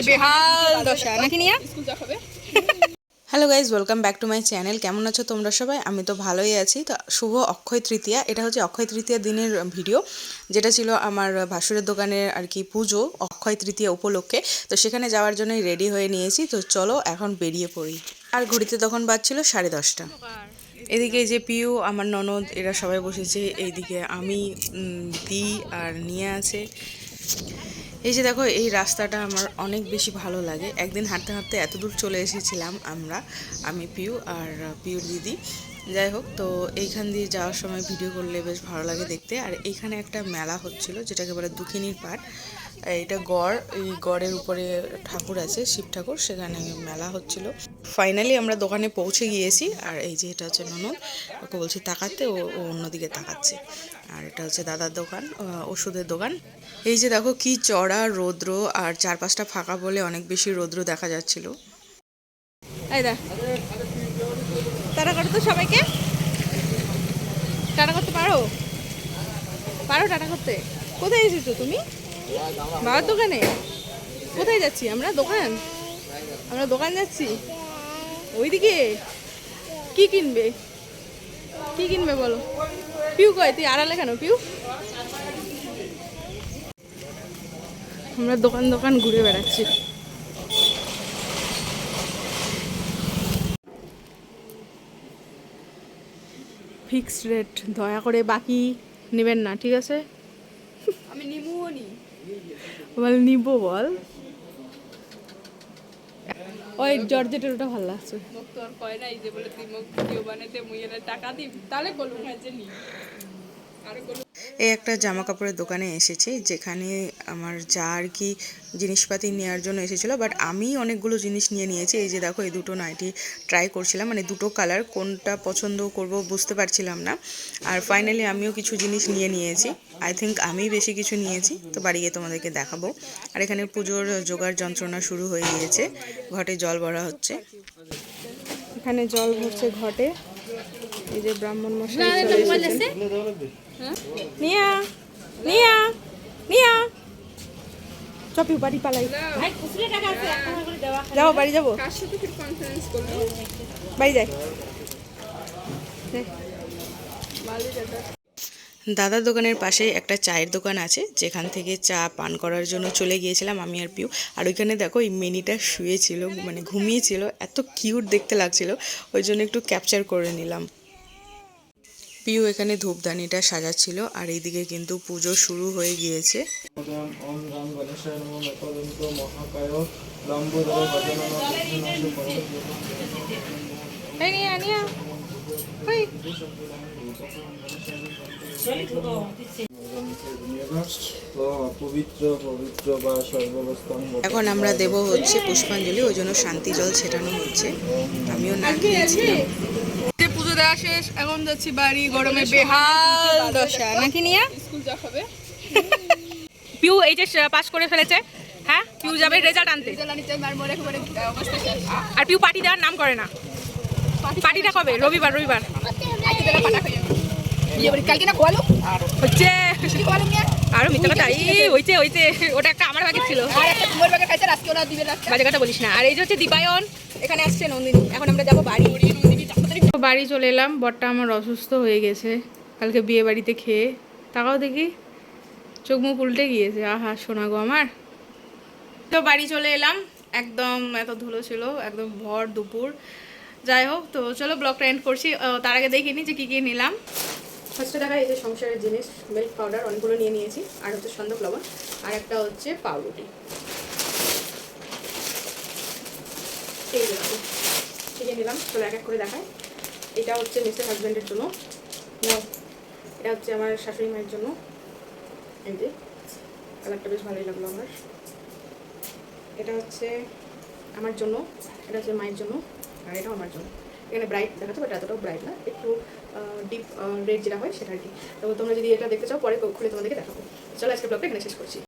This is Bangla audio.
গরমে বেহাল দশা। নাকি নিয়া? Hello guys welcome back to my channel কেমন আছো তোমরা সবাই? আমি তো ভালোই আছি। তো শুভ অক্ষয় তৃতীয়া। এটা হচ্ছে অক্ষয় তৃতীয়া দিনের ভিডিও যেটা ছিল আমার ভাসুরের দোকানের আর কি পুজো অক্ষয় তৃতীয়া উপলক্ষে। তো সেখানে যাওয়ার জন্যই রেডি হয়ে নিয়েছি। তো চলো এখন বেরিয়ে পড়ি। আর ঘড়িতে তখন বাজছিল সাড়ে দশটা। এদিকে এই যে পিউ আমার ননদ এরা সবাই বসেছে। এইদিকে আমি দি আর নিয়ে আছে। এই যে দেখো, এই রাস্তাটা আমার অনেক বেশি ভালো লাগে। একদিন হাঁটতে হাঁটতে এত দূর চলে এসেছিলাম আমরা, আমি পিউ আর পিউর দিদি। যাই হোক, তো এইখান দিয়ে যাওয়ার সময় ভিডিও করলে বেশ ভালো লাগে দেখতে। আর এইখানে একটা মেলা হচ্ছিল, যেটাকে বলে দুখিনীর পাট এটা গড়, এই গড়ের উপরে ঠাকুর আছে, শিব ঠাকুর, সেখানে মেলা হচ্ছিল। ফাইনালি আমরা দোকানে পৌঁছে গিয়েছি, আর এই যে এটা হচ্ছে ননদ, ওকে বলছি তাকাতে, ও অন্যদিকে তাকাচ্ছে। আর এটা হচ্ছে দাদার দোকান ওষুধের দোকান। এই যে দেখো কি চড়া, রৌদ্র, আর চার পাঁচটা ফাঁকা বলে অনেক বেশি রৌদ্র দেখা যাচ্ছিল। টাটা করো তো সবাইকে। টাটা করতে পারো? পারো টাটা করতে? কোথায় এসেছ তুমি? বাবার দোকানে? কোথায় যাচ্ছি? আমরা দোকান? আমরা দোকান যাচ্ছি? ওইদিকে? কি কিনবে? কি কিনবে বলো? পিউ কয়? তুই আড়ালে কেন পিউ? আমরা দোকান দোকান ঘুরে বেড়াচ্ছি। ফিক্সড রেট দয়া করে বাকি নেবেন না, ঠিক আছে? আমি নিমুও নি। বল, নিব বল। ওই জর্জেটের ওটা ভালো লাগছে। মোক তো আর কয় নাই যে বলে তুই মোক ভিডিও বানাতে মুই টাকা দিব, তাহলে বলুন হ্যাঁ যে নি আর এই একটা জামা কাপড়ের দোকানে এসেছি, যেখানে আমার যা আর কি জিনিসপাতি নেওয়ার জন্য এসেছিল বাট আমি অনেকগুলো জিনিস নিয়ে নিয়েছি। এই যে দেখো, এই দুটো নাইটি ট্রাই করছিলাম মানে দুটো কালার কোনটা পছন্দ করব বুঝতে পারছিলাম না। আর ফাইনালি আমিও কিছু জিনিস নিয়ে নিয়েছি। আই থিঙ্ক আমি বেশি কিছু নিয়েছি, তো বাড়ি গিয়ে তোমাদেরকে দেখাবো। আর এখানে পুজোর জোগাড় যন্ত্রণা শুরু হয়ে গিয়েছে, ঘটে জল ভরা হচ্ছে। এখানে জল ভরছে ঘটে। এই যে ব্রাহ্মণ মশাই চলে এসেছেন। নিয়া নিয়া নিয়া। চপি বাড়ি পালাই। যাব বাড়ি যাব। কার সাথে ফির কনফারেন্স করব? বাড়ি যাই। যাই। দাদার দোকানের পাশে একটা চায়ের দোকান আছে যেখান থেকে চা পান করার জন্য চলে গিয়েছিলাম আমি আর পিউ। আর ওইখানে দেখো এই মেনিটা শুয়েছিল মানে ঘুমিয়েছিল এত কিউট দেখতে লাগছিল ওই জন্য একটু ক্যাপচার করে নিলাম। পিউ এখানে ধূপদানিটা সাজাচ্ছিল আর এইদিকে কিন্তু পুজো শুরু হয়ে গিয়েছে। ওম ওম রাম গণেশায় নমঃ নকদন্ত মহাকায় লম্বোদর ভজনম এই নিয়া নিয়া। ওই। তো পবিত্র পবিত্র বা সর্বাবস্থান এখন আমরা দেব হচ্ছে পুষ্পাঞ্জলি ওই জন্য শান্তি জল ছেটানো হচ্ছে। আমিও না খেয়েছিলাম যে পুজো দেওয়া শেষ এখন যাচ্ছি বাড়ি গরমে বেহাল দশা। নাকি নিয়া? স্কুল যা হবে। পিউ এই যে পাস করে ফেলেছে হ্যাঁ? পিউ যাবে রেজাল্ট আনতে। আর পিউ পার্টি দেওয়ার নাম করে না। পার্টিটা কবে? রবিবার রবিবার। আরও মিথ্যা কথা। এই হইছে হইছে ওটা একটা আমার ভাগে ছিল। আর একটা কুমোর বাগে খাইছে আজকে ওরা দিবে রাখতে বাজে কথা বলিস না। আর এই যে হচ্ছে দীপায়ন এখানে আসছে নন্দিনী। এখন আমরা যাব বাড়ি। বাড়ি চলে এলাম, বরটা আমার অসুস্থ হয়ে গেছে, কালকে বিয়ে বাড়িতে খেয়ে। তাকাও দেখি চোখ মুখ উল্টে গিয়েছে, আহা শোনা গো আমার। তো বাড়ি চলে এলাম, একদম এত ধুলো ছিল, একদম ভর দুপুর। যাই হোক, তো চলো ব্লগটা এন্ড করছি। তার আগে দেখিনি যে কী কী নিলাম। ফার্স্টে দেখা এই যে সংসারের জিনিস মিল্ক পাউডার অনেকগুলো নিয়ে নিয়েছি, আর হচ্ছে সন্দেহ লবণ, আর একটা হচ্ছে পাউরুটি। দেখো শিখে নিলাম, চলো এক এক করে দেখায় এটা হচ্ছে মিস্টার হাজব্যান্ডের জন্য। এটা হচ্ছে আমার শাশুড়ি মায়ের জন্য। এই যে, কালারটা বেশ ভালোই লাগল আমার। এটা হচ্ছে আমার জন্য, এটা হচ্ছে মায়ের জন্য, আর এটাও আমার জন্য। এখানে ব্রাইট দেখাচ্ছে বাট এতটাও ব্রাইট না, একটু ডিপ রেড যেটা হয় সেটা আর কি। তো তোমরা যদি এটা দেখতে চাও, পরে খুলে তোমাদেরকে দেখাবো। চলো আজকে ব্লগটা এখানে শেষ করছি।